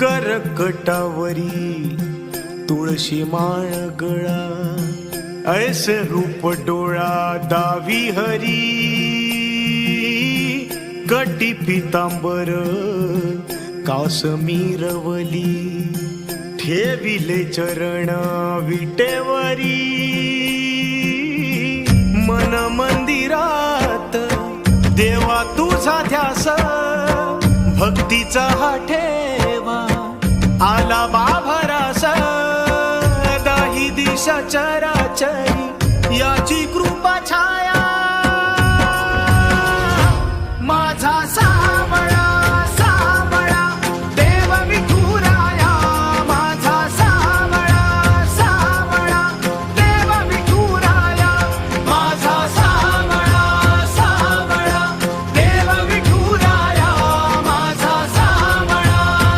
करकटावरी तुळशी माळ गळा ऐस रूप डोळा दावी हरी कटी पितांबर कासमीरवली ठेविले चरण विटेवरी. मन मंदिरात देवा तुझा ध्यास भक्तीचा हा ठेव दिशा चराचरी याची कृपा